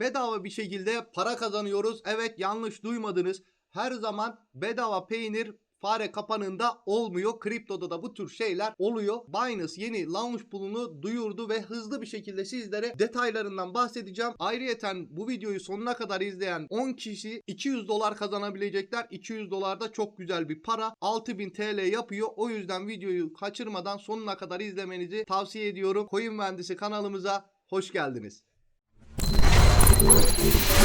bedava bir şekilde para kazanıyoruz. Evet yanlış duymadınız. Her zaman bedava peynir fare kapanında olmuyor. Kriptoda da bu tür şeyler oluyor. Binance yeni launch pool'unu duyurdu ve hızlı bir şekilde sizlere detaylarından bahsedeceğim. Ayrıyeten bu videoyu sonuna kadar izleyen 10 kişi 200 dolar kazanabilecekler. 200 dolar da çok güzel bir para. 6000 TL yapıyor. O yüzden videoyu kaçırmadan sonuna kadar izlemenizi tavsiye ediyorum. Coin Mühendisi kanalımıza hoş geldiniz. Binance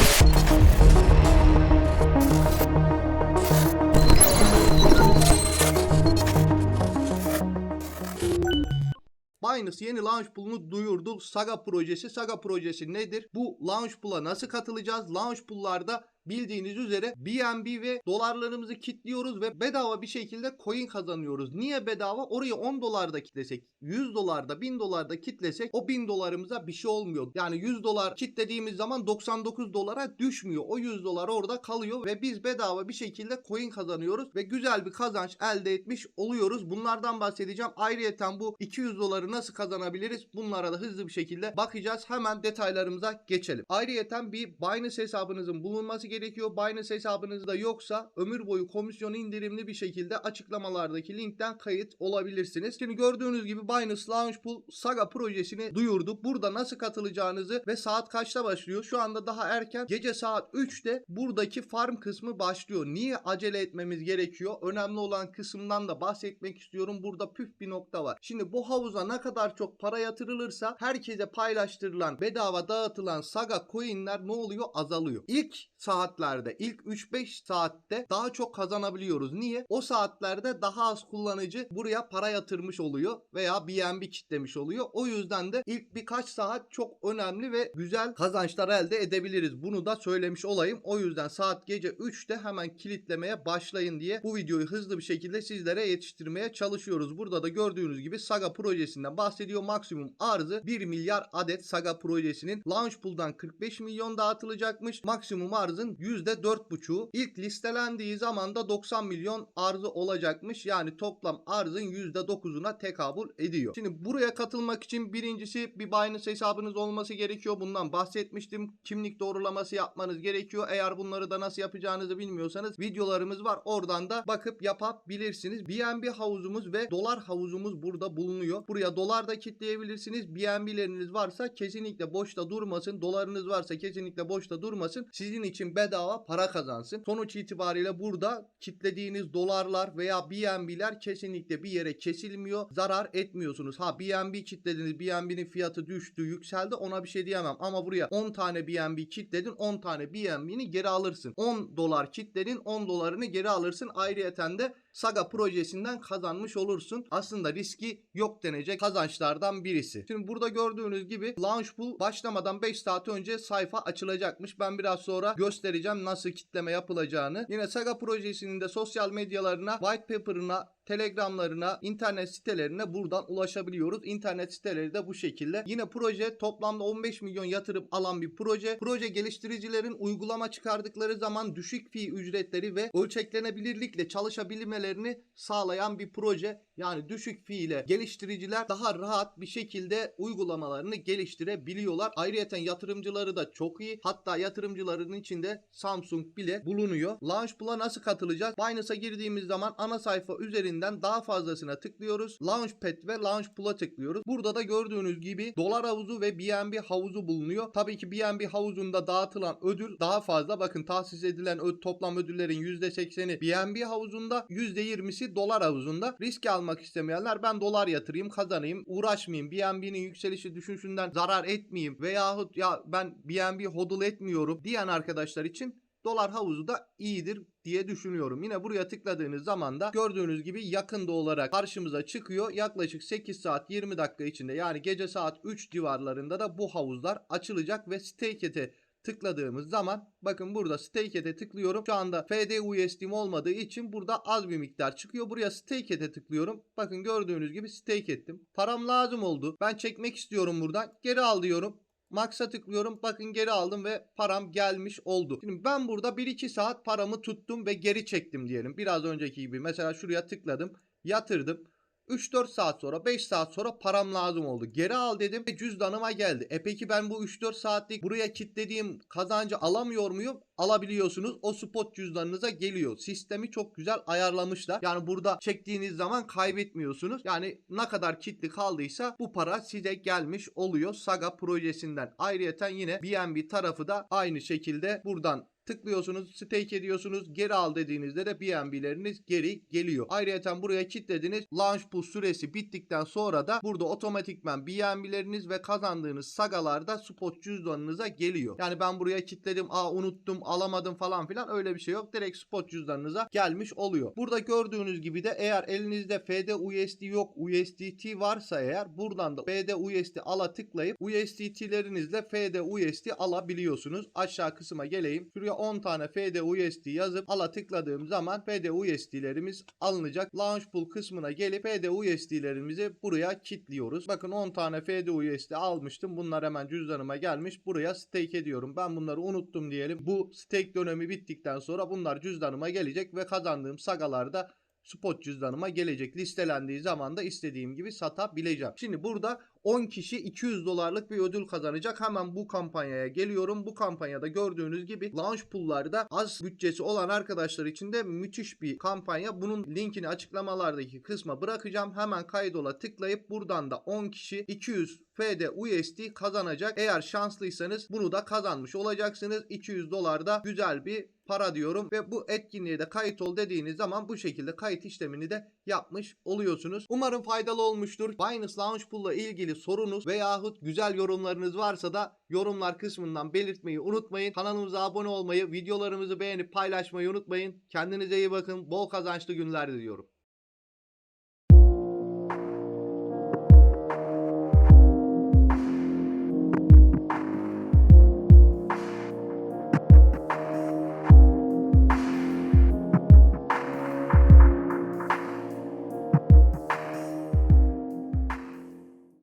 yeni launch pool'unu duyurdu. Saga projesi. Saga projesi nedir? Bu launch pool'a nasıl katılacağız? Launch pool'larda bildiğiniz üzere BNB ve dolarlarımızı kilitliyoruz ve bedava bir şekilde coin kazanıyoruz. Niye bedava? Oraya 10 dolarda kitlesek, 100 dolarda, 1000 dolarda kitlesek o 1000 dolarımıza bir şey olmuyor. Yani 100 dolar kitlediğimiz zaman 99 dolara düşmüyor. O 100 dolar orada kalıyor ve biz bedava bir şekilde coin kazanıyoruz ve güzel bir kazanç elde etmiş oluyoruz. Bunlardan bahsedeceğim. Ayrıyeten bu 200 doları nasıl kazanabiliriz? Bunlara da hızlı bir şekilde bakacağız. Hemen detaylarımıza geçelim. Ayrıyeten bir Binance hesabınızın bulunması gerekiyor. Binance hesabınızda yoksa ömür boyu komisyonu indirimli bir şekilde açıklamalardaki linkten kayıt olabilirsiniz. Şimdi gördüğünüz gibi Binance Launch Pool Saga projesini duyurdu. Burada nasıl katılacağınızı ve saat kaçta başlıyor? Şu anda daha erken. Gece saat 3'te buradaki farm kısmı başlıyor. Niye acele etmemiz gerekiyor? Önemli olan kısımdan da bahsetmek istiyorum. Burada püf bir nokta var. Şimdi bu havuza ne kadar çok para yatırılırsa herkese paylaştırılan, bedava dağıtılan Saga coinler ne oluyor? Azalıyor. İlk saatlerde, ilk 3-5 saatte daha çok kazanabiliyoruz. Niye? O saatlerde daha az kullanıcı buraya para yatırmış oluyor veya BNB kitlemiş oluyor. O yüzden de ilk birkaç saat çok önemli ve güzel kazançlar elde edebiliriz. Bunu da söylemiş olayım. O yüzden saat gece 3'te hemen kilitlemeye başlayın diye bu videoyu hızlı bir şekilde sizlere yetiştirmeye çalışıyoruz. Burada da gördüğünüz gibi Saga projesinden bahsediyor. Maksimum arzı 1 milyar adet Saga projesinin launch pool'dan 45 milyon dağıtılacakmış. Maksimum arzın %4,5'u. İlk listelendiği zaman da 90 milyon arzı olacakmış. Yani toplam arzın %9'una tekabül ediyor. Şimdi buraya katılmak için birincisi bir Binance hesabınız olması gerekiyor. Bundan bahsetmiştim. Kimlik doğrulaması yapmanız gerekiyor. Eğer bunları da nasıl yapacağınızı bilmiyorsanız videolarımız var. Oradan da bakıp yapabilirsiniz. BNB havuzumuz ve dolar havuzumuz burada bulunuyor. Buraya dolar da kitleyebilirsiniz. BNB'leriniz varsa kesinlikle boşta durmasın. Dolarınız varsa kesinlikle boşta durmasın. Sizin için bedava para kazansın. Sonuç itibariyle burada kitlediğiniz dolarlar veya BNB'ler kesinlikle bir yere kesilmiyor. Zarar etmiyorsunuz. Ha BNB kitlediniz. BNB'nin fiyatı düştü, yükseldi. Ona bir şey diyemem. Ama buraya 10 tane BNB kitledin. 10 tane BNB'ni geri alırsın. 10 dolar kitledin. 10 dolarını geri alırsın. Ayrıyeten de Saga projesinden kazanmış olursun. Aslında riski yok denecek kazançlardan birisi. Şimdi burada gördüğünüz gibi launch pool başlamadan 5 saat önce sayfa açılacakmış. Ben biraz sonra göstereceğim nasıl kitleme yapılacağını. Yine Saga projesinin de sosyal medyalarına, white paper'ına, telegramlarına, internet sitelerine buradan ulaşabiliyoruz. İnternet siteleri de bu şekilde. Yine proje toplamda 15 milyon yatırım alan bir proje. Proje geliştiricilerin uygulama çıkardıkları zaman düşük fi ücretleri ve ölçeklenebilirlikle çalışabilmelerini sağlayan bir proje. Yani düşük fi ile geliştiriciler daha rahat bir şekilde uygulamalarını geliştirebiliyorlar. Ayrıca yatırımcıları da çok iyi. Hatta yatırımcıların içinde Samsung bile bulunuyor. Launch Pool'a nasıl katılacağız? Binance'a girdiğimiz zaman ana sayfa üzerinden daha fazlasına tıklıyoruz. Launchpad ve Launch Pool'a tıklıyoruz. Burada da gördüğünüz gibi dolar havuzu ve BNB havuzu bulunuyor. Tabii ki BNB havuzunda dağıtılan ödül daha fazla. Bakın tahsis edilen ö- toplam ödüllerin %80'i BNB havuzunda, %20'si dolar havuzunda. Risk almak istemeyenler ben dolar yatırayım, kazanayım, uğraşmayayım. BNB'nin yükselişi düşünüşünden zarar etmeyeyim veyahut ya ben BNB hodl etmiyorum diyen arkadaşlar için dolar havuzu da iyidir diye düşünüyorum. Yine buraya tıkladığınız zaman da gördüğünüz gibi yakında olarak karşımıza çıkıyor. Yaklaşık 8 saat 20 dakika içinde yani gece saat 3 civarlarında da bu havuzlar açılacak ve stake'e tıkladığımız zaman bakın burada stake'e tıklıyorum. Şu anda FD USD'm olmadığı için burada az bir miktar çıkıyor. Buraya stake'e tıklıyorum. Bakın gördüğünüz gibi stake ettim. Param lazım oldu. Ben çekmek istiyorum buradan. Geri al diyorum. Max'a tıklıyorum. Bakın geri aldım ve param gelmiş oldu. Şimdi ben burada 1-2 saat paramı tuttum ve geri çektim diyelim. Biraz önceki gibi. Mesela şuraya tıkladım. Yatırdım. 3-4 saat sonra 5 saat sonra param lazım oldu. Geri al dedim ve cüzdanıma geldi. E peki ben bu 3-4 saatlik buraya kilitlediğim kazancı alamıyor muyum? Alabiliyorsunuz. O spot cüzdanınıza geliyor. Sistemi çok güzel ayarlamışlar. Yani burada çektiğiniz zaman kaybetmiyorsunuz. Yani ne kadar kilitli kaldıysa bu para size gelmiş oluyor Saga projesinden. Ayrıyeten yine BNB tarafı da aynı şekilde buradan tıklıyorsunuz, stake ediyorsunuz. Geri al dediğinizde de BNB'leriniz geri geliyor. Ayrıca buraya kilitlediniz. Launch pool süresi bittikten sonra da burada otomatikman BNB'leriniz ve kazandığınız sagalarda spot cüzdanınıza geliyor. Yani ben buraya kilitledim, aa unuttum, alamadım falan filan öyle bir şey yok. Direkt spot cüzdanınıza gelmiş oluyor. Burada gördüğünüz gibi de eğer elinizde FD USD yok, USDT varsa eğer buradan da FD USD ala tıklayıp USDT'lerinizle FD USD alabiliyorsunuz. Aşağı kısma geleyim. Şuraya 10 tane FD USD yazıp ala tıkladığım zaman FD USD'lerimiz alınacak. Launch pool kısmına gelip FD USD'lerimizi buraya kilitliyoruz. Bakın 10 tane FD USD almıştım. Bunlar hemen cüzdanıma gelmiş. Buraya stake ediyorum. Ben bunları unuttum diyelim. Bu stake dönemi bittikten sonra bunlar cüzdanıma gelecek ve kazandığım sagalarda spot cüzdanıma gelecek. Listelendiği zaman da istediğim gibi satabileceğim. Şimdi burada 10 kişi 200 dolarlık bir ödül kazanacak. Hemen bu kampanyaya geliyorum. Bu kampanyada gördüğünüz gibi launch pool'larda az bütçesi olan arkadaşlar için de müthiş bir kampanya. Bunun linkini açıklamalardaki kısma bırakacağım. Hemen kaydola tıklayıp buradan da 10 kişi 200 FD USD kazanacak. Eğer şanslıysanız bunu da kazanmış olacaksınız. 200 dolar da güzel bir para diyorum ve bu etkinliğe de kayıt ol dediğiniz zaman bu şekilde kayıt işlemini de yapmış oluyorsunuz. Umarım faydalı olmuştur. Binance Launch Pool ile ilgili sorunuz veyahut güzel yorumlarınız varsa da yorumlar kısmından belirtmeyi unutmayın. Kanalımıza abone olmayı, videolarımızı beğenip paylaşmayı unutmayın. Kendinize iyi bakın. Bol kazançlı günler diliyorum.